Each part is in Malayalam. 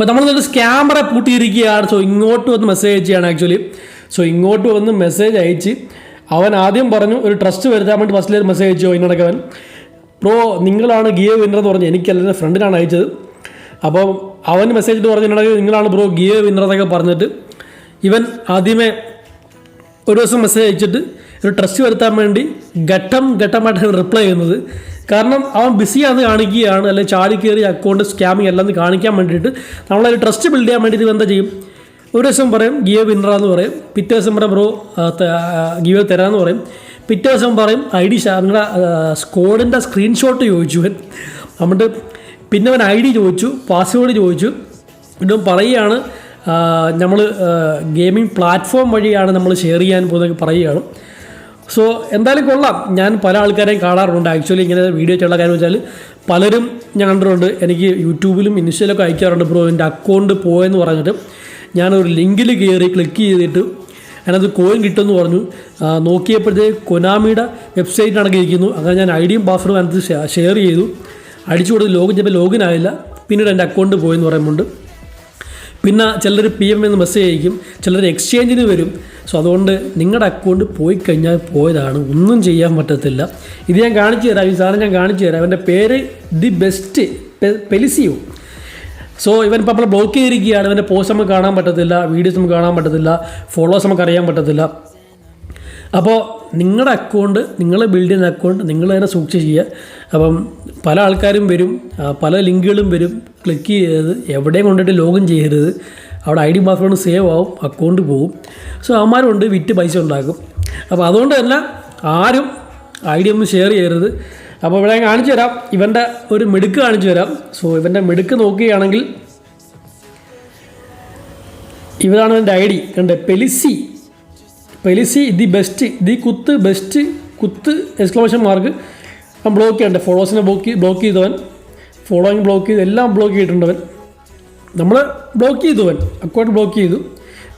അപ്പോൾ നമ്മൾ ക്യാമറ പൂട്ടിയിരിക്കുകയാണ്. സോ ഇങ്ങോട്ട് വന്ന് മെസ്സേജ് അയച്ചാണ് ആക്ച്വലി സോ ഇങ്ങോട്ട് വന്ന് മെസ്സേജ് അയച്ച് അവൻ ആദ്യം പറഞ്ഞു ഒരു ട്രസ്റ്റ് വരുത്താൻ വേണ്ടി ഫസ്റ്റിൽ മെസ്സേജ് അയച്ചു? അതിനിടയ്ക്ക് ബ്രോ നിങ്ങളാണ് ഗിയോ വിന്നർ എന്ന് പറഞ്ഞു എനിക്കല്ല എന്റെ ഫ്രണ്ടിനാണ് അയച്ചത്. അപ്പം അവൻ മെസ്സേജ് ഇട്ട് പറഞ്ഞിട്ടുണ്ടെങ്കിൽ നിങ്ങളാണ് ബ്രോ ഗിയോ വിന്നർ എന്നൊക്കെ പറഞ്ഞിട്ട് ഇവൻ ആദ്യമേ ഒരു ദിവസം മെസ്സേജ് അയച്ചിട്ട് ഒരു ട്രസ്റ്റ് വരുത്താൻ വേണ്ടി ഘട്ടം ഘട്ടമായിട്ടാണ് റിപ്ലൈ ചെയ്യുന്നത്. കാരണം അവൻ ബിസിയാണെന്ന് കാണിക്കുകയാണ് അല്ലെങ്കിൽ ചാടി കയറി അക്കൗണ്ട് സ്കാമിങ് അല്ലെന്ന് കാണിക്കാൻ വേണ്ടിയിട്ട് നമ്മളൊരു ട്രസ്റ്റ് ബിൽഡ് ചെയ്യാൻ വേണ്ടിയിട്ട് എന്താ ചെയ്യും? ഒരു ദിവസം പറയും ഗിയോ വിന്നറാന്ന് പറയും. പിറ്റേ ദിവസം പറയും ബ്രോ ഗിയോ തരാമെന്ന് പറയും. പിറ്റേ ദിവസം പറയും ഐ ഡി നിങ്ങളുടെ സ്കോഡിന്റെ സ്ക്രീൻഷോട്ട് ചോദിച്ചു നമ്മുടെ പിന്നെ അവൻ ഐ ഡി ചോദിച്ചു പാസ്വേഡ് ചോദിച്ചു. പിന്നെ പറയുകയാണ് നമ്മൾ ഗെയിമിംഗ് പ്ലാറ്റ്ഫോം വഴിയാണ് നമ്മൾ ഷെയർ ചെയ്യാൻ പോകുന്നത് പറയുകയാണ്. സോ എന്തായാലും കൊള്ളാം. ഞാൻ പല ആൾക്കാരെയും കാണാറുണ്ട്. ആക്ച്വലി ഇങ്ങനെ വീഡിയോ ചെയ്യാനുള്ള കാര്യം വെച്ചാൽ പലരും ഞാൻ കണ്ടിട്ടുണ്ട്. എനിക്ക് യൂട്യൂബിലും ഇൻസ്റ്റയിലൊക്കെ അയക്കാറുണ്ട് ബ്രോ എന്റെ അക്കൗണ്ട് പോയെന്ന് പറഞ്ഞിട്ട്. ഞാനൊരു ലിങ്കിൽ കയറി ക്ലിക്ക് ചെയ്തിട്ട് അതിനകത്ത് കോയിൻ കിട്ടുമെന്ന് പറഞ്ഞു. നോക്കിയപ്പോഴത്തേക്ക് കൊനാമിയുടെ വെബ്സൈറ്റ് അടങ്ങിയിരിക്കുന്നു അങ്ങനെ ഞാൻ ഐ ഡിയും പാസ്വേഡും അതിനകത്ത് ഷെയർ ചെയ്തു. അടിച്ചു കൊടുത്ത് ലോഗിൻ ചെയ്യുമ്പോൾ ലോഗിൻ ആയില്ല. പിന്നീട് എന്റെ അക്കൗണ്ട് പോയെന്ന് പറയുമ്പോൾ പിന്നെ ചിലർ പി എം എന്ന് മെസ്സേജ് അയക്കും. ചിലർ എക്സ്ചേഞ്ചിന് വരും. സോ അതുകൊണ്ട് നിങ്ങളുടെ അക്കൗണ്ട് പോയി കഴിഞ്ഞാൽ പോയതാണ്. ഒന്നും ചെയ്യാൻ പറ്റത്തില്ല. ഇത് ഞാൻ കാണിച്ചു തരാം. ഈ സാധനം ഞാൻ കാണിച്ചു തരാം. അവന്റെ പേര് ദി ബെസ്റ്റ് പെലിസിയോ. സോ ഇവൻ ഇപ്പോൾ നമ്മൾ ബ്ലോക്ക് ചെയ്തിരിക്കുകയാണ്. ഇവന്റെ പോസ്റ്റ് നമുക്ക് കാണാൻ പറ്റത്തില്ല. വീഡിയോസ് നമുക്ക് കാണാൻ പറ്റത്തില്ല. ഫോളോവേഴ്സ് നമുക്ക് അറിയാൻ പറ്റത്തില്ല. അപ്പോൾ നിങ്ങളുടെ അക്കൗണ്ട് നിങ്ങൾ ബിൽഡ് ചെയ്യുന്ന അക്കൗണ്ട് നിങ്ങൾ തന്നെ സൂക്ഷിച്ച് ചെയ്യുക. അപ്പം പല ആൾക്കാരും വരും. പല ലിങ്കുകളും വരും. ക്ലിക്ക് ചെയ്യരുത് എവിടെയും കൊണ്ടിട്ട് ലോഗിൻ ചെയ്യരുത്. അവിടെ ഐ ഡി പാസ്വേഡ് സേവ് ആവും അക്കൗണ്ട് പോവും. സോ അവന്മാരുണ്ട് വിറ്റ് പൈസ ഉണ്ടാക്കും. അപ്പോൾ അതുകൊണ്ട് തന്നെ ആരും ഐ ഡി ഒന്നും ഷെയർ ചെയ്യരുത്. അപ്പോൾ ഇവിടെ കാണിച്ചു തരാം. ഇവന്റെ ഒരു മിടുക്ക് കാണിച്ചു തരാം. സോ ഇവന്റെ മിടുക്ക് നോക്കുകയാണെങ്കിൽ ഇവരാണ് എന്റെ ഐ ഡി. കണ്ടേ പെലിസി. പെലിസി ദി ബെസ്റ്റ് ദി കുത്ത് ബെസ്റ്റ് കുത്ത് എക്സ്ക്ലമേഷൻ മാർക്ക് ബ്ലോക്ക് ചെയ്യണ്ടേ? ഫോളോസിനെ ബ്ലോക്ക് ബ്ലോക്ക് ചെയ്തവൻ. ഫോളോയിങ് ബ്ലോക്ക് ചെയ്ത് എല്ലാം ബ്ലോക്ക് ചെയ്തിട്ടുണ്ടവൻ. നമ്മൾ ബ്ലോക്ക് ചെയ്തു അവൻ. അക്കൗണ്ട് ബ്ലോക്ക് ചെയ്തു.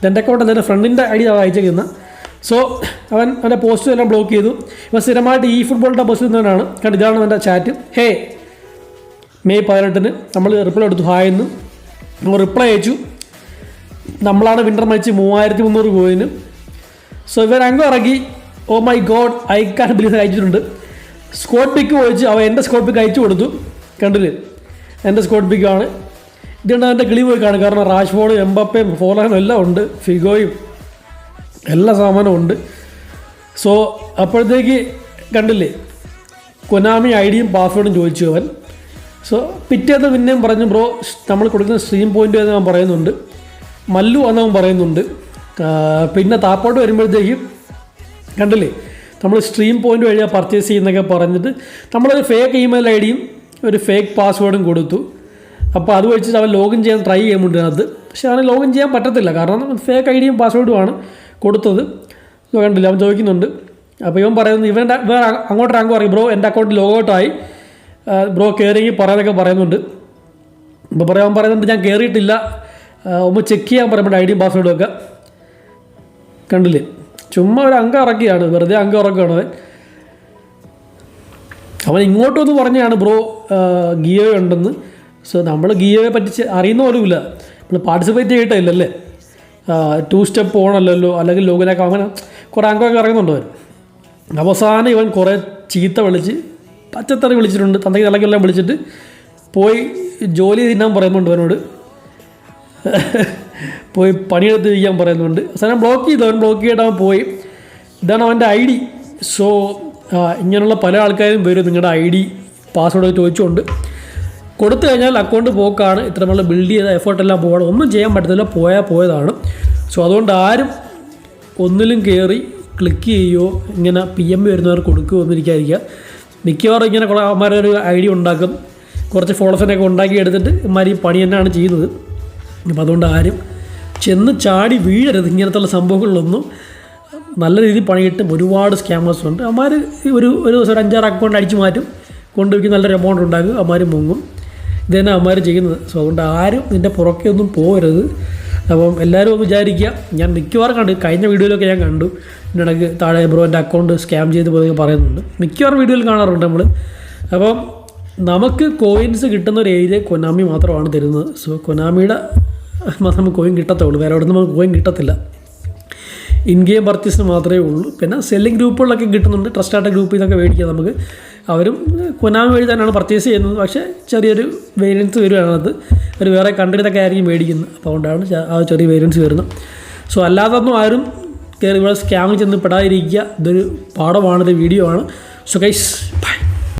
എന്റെ അക്കൗണ്ട് എന്റെ ഫ്രണ്ടിന്റെ ഐ ഡി അയച്ചേക്കുന്ന. സോ അവൻ അവന്റെ പോസ്റ്റ് എല്ലാം ബ്ലോക്ക് ചെയ്തു. ഇവൻ സ്ഥിരമായിട്ട് ഈ ഫുട്ബോളിന്റെ പോസ്റ്റ് നിന്നവനാണ് കണ്ട്? ഇതാണ് അവന്റെ ചാറ്റ് ഹേ മെയ് പതിനെട്ടിന് നമ്മൾ റിപ്ലൈ എടുത്തു. എന്ന്. നമ്മൾ റിപ്ലൈ അയച്ചു. നമ്മളാണ് വിന്റർ മരിച്ച് മൂവായിരത്തി മുന്നൂറ് കോയിന് സോ ഇവർ അങ്ങ് ഇറങ്ങി. ഓ my god I can believe അയച്ചിട്ടുണ്ട്. സ്കോട്ട് പിക്ക് ചോദിച്ച് അവൻ എന്റെ സ്കോട്ട് പിക്ക് അയച്ചു കൊടുത്തു. കണ്ടില്ലേ? എന്റെ സ്കോട്ട് പിക്കാണ് ഇതുകൊണ്ട് അതിന്റെ കിളി പോയി കാണും. കാരണം റാഷ്ഫോർഡ് എംബപ്പയും ഫോലാനും എല്ലാം ഉണ്ട്. ഫിഗോയും എല്ലാ സാധനവും ഉണ്ട്. സോ അപ്പോഴത്തേക്ക് കണ്ടില്ലേ? കൊനാമി ഐ ഡിയും പാസ്വേഡും ചോദിച്ചു അവൻ. സോ പിറ്റേന്ന് പിന്നെയും പറഞ്ഞു ബ്രോ നമ്മൾ കൊടുക്കുന്ന സ്ട്രീം പോയിന്റ് എന്ന് അവൻ പറയുന്നുണ്ട്. മല്ലു എന്നവൻ പറയുന്നുണ്ട്. പിന്നെ താപ്പോട്ട് വരുമ്പോഴത്തേക്കും കണ്ടില്ലേ? നമ്മൾ സ്ട്രീം പോയിന്റ് വഴിയാണ് പർച്ചേസ് ചെയ്യുന്നൊക്കെ പറഞ്ഞിട്ട് നമ്മളൊരു ഫേക്ക് ഇമെയിൽ ഐ ഡിയും ഒരു ഫേക്ക് പാസ്വേഡും കൊടുത്തു. അപ്പോൾ അത് വെച്ചിട്ട് അവൻ ലോഗിൻ ചെയ്യാൻ ട്രൈ ചെയ്യുന്നുണ്ട് അത് പക്ഷേ അവന് ലോഗിൻ ചെയ്യാൻ പറ്റത്തില്ല. കാരണം ഫേക്ക് ഐ ഡിയും പാസ്വേഡുമാണ് കൊടുത്തത്. കണ്ടില്ല? അവൻ ചോദിക്കുന്നുണ്ട്. അപ്പോൾ ഇവൻ പറയുന്നത് ഇവന്റെ വേറെ അങ്ങോട്ട് റാങ്ക് പറയും ബ്രോ എന്റെ അക്കൗണ്ട് ലോഗൗട്ടായി ബ്രോ കയറി പറയാനൊക്കെ പറയുന്നുണ്ട്. അപ്പോൾ പറയാൻ പറയുന്നുണ്ട് ഞാൻ കയറിയിട്ടില്ല ഒന്ന് ചെക്ക് ചെയ്യാൻ പറയുമ്പോൾ ഐ ഡിയും പാസ്വേഡും ഒക്കെ. കണ്ടില്ലേ? ചുമ്മാ ഒരു അങ്കം ഇറക്കിയാണ്. വെറുതെ അങ്കം ഇറക്കുകയാണ് അവൻ. അവൻ ഇങ്ങോട്ട് വന്ന് പറഞ്ഞാണ് ബ്രോ ഗിയോ ഉണ്ടെന്ന്. സോ നമ്മൾ ഗിയോയെ പറ്റി അറിയുന്ന പോലുമില്ല നമ്മൾ പാർട്ടിസിപ്പേറ്റ് ചെയ്തിട്ടില്ലല്ലേ ടു സ്റ്റെപ്പ് പോകണമല്ലോ അല്ലെങ്കിൽ ലോകിനൊക്കെ അങ്ങനെ കുറേ അംഗമൊക്കെ ഇറങ്ങുന്നുണ്ട് അവർ അവസാനം ഇവൻ കുറേ ചീത്ത വിളിച്ച് പച്ചത്തറി വിളിച്ചിട്ടുണ്ട് തന്തയ്ക്ക് തലക്കെല്ലാം വിളിച്ചിട്ട് പോയി ജോലി തിന്നാൻ പറയുന്നുണ്ട് അവനോട്. പോയി പണിയെടുത്ത് ചെയ്യാൻ പറയുന്നുണ്ട്. അവസാനം ബ്ലോക്ക് ചെയ്തു. അവൻ ബ്ലോക്ക് ചെയ്തിട്ട് അവൻ പോയി. ഇതാണ് അവന്റെ ഐ ഡി. സോ ഇങ്ങനെയുള്ള പല ആൾക്കാരും വരും. നിങ്ങളുടെ ഐ ഡി പാസ്വേഡ് ചോദിച്ചുകൊണ്ട്. കൊടുത്തു കഴിഞ്ഞാൽ അക്കൗണ്ട് പോക്കാണ്. ഇത്ര നമ്മൾ ബിൽഡ് ചെയ്ത എഫേർട്ടെല്ലാം പോകണം ഒന്നും ചെയ്യാൻ പറ്റത്തില്ല. പോയാൽ പോയതാണ്. സോ അതുകൊണ്ട് ആരും ഒന്നിലും കയറി ക്ലിക്ക് ചെയ്യുകയോ ഇങ്ങനെ പി എം വരുന്നവർ കൊടുക്കുകയോ ഒന്നും മിക്കവാറും ഇങ്ങനെ കുറേ അവന്മാരെ ഒരു ഐ ഡി ഉണ്ടാക്കും. കുറച്ച് ഫോളോസിനൊക്കെ ഉണ്ടാക്കി എടുത്തിട്ട് ഇമാര് ഈ പണി തന്നെയാണ് ചെയ്യുന്നത്. അപ്പം അതുകൊണ്ട് ആരും ചെന്ന് ചാടി വീഴരുത്. ഇങ്ങനത്തുള്ള സംഭവങ്ങളിലൊന്നും നല്ല രീതിയിൽ പണിയിട്ട് ഒരുപാട് സ്കാമേഴ്സ് ഉണ്ട്. അവന്മാർ ഒരു ഒരു ദിവസം ഒരു അഞ്ചാറ് അക്കൗണ്ട് അടിച്ചു മാറ്റും. കൊണ്ടുപോയി നല്ലൊരു എമൗണ്ട് ഉണ്ടാക്കും. അവന്മാർ മുങ്ങും. ഇത് അമ്മമാർ ചെയ്യുന്നത്. സോ അതുകൊണ്ട് ആരും നിന്റെ പുറകെ ഒന്നും പോകരുത്. അപ്പം എല്ലാവരും ഒന്ന് വിചാരിക്കുക. ഞാൻ മിക്കവാറും കണ്ടു കഴിഞ്ഞ വീഡിയോയിലൊക്കെ ഞാൻ കണ്ടു. ഇടയ്ക്ക് താഴെ ബ്രോ എന്റെ അക്കൗണ്ട് സ്കാം ചെയ്ത് പോയതൊക്കെ പറയുന്നുണ്ട്. മിക്കവാറും വീഡിയോയിൽ കാണാറുണ്ട് നമ്മൾ അപ്പം നമുക്ക് കോയിൻസ് കിട്ടുന്ന ഒരു ഏരിയ കൊനാമി മാത്രമാണ് തരുന്നത്. സോ കൊനാമിയുടെ മാത്രം നമുക്ക് കോയിൻ കിട്ടത്തുള്ളൂ. വേറെ അവിടെ നിന്ന് നമുക്ക് കോയിൻ കിട്ടത്തില്ല. ഇൻ ഗെയിം പർച്ചേസിന് മാത്രമേ ഉള്ളൂ. പിന്നെ സെല്ലിംഗ് ഗ്രൂപ്പുകളിലൊക്കെ കിട്ടുന്നുണ്ട്. ട്രസ്റ്റ് ആയിട്ട് ഗ്രൂപ്പിൽ നിന്നൊക്കെ മേടിക്കാം നമുക്ക്. അവരും കുനാമ വഴി തന്നെയാണ് പർച്ചേസ് ചെയ്യുന്നത്. പക്ഷേ ചെറിയൊരു വേരിയൻസ് വരുവാണത്. ഒരു വേറെ കണ്ടിടത്തൊക്കെ ആയിരിക്കും മേടിക്കുന്നത്. അപ്പോൾ അതുകൊണ്ടാണ് ആ ചെറിയ വേരിയൻസ് വരുന്നത്. സോ അല്ലാതൊന്നും ആരും കയറി ഇവിടെ സ്കാമിൽ ചെന്ന് പെടാതിരിക്കുക. ഇതൊരു പാഠമാണ് ഇത് വീഡിയോ ആണ്. So guys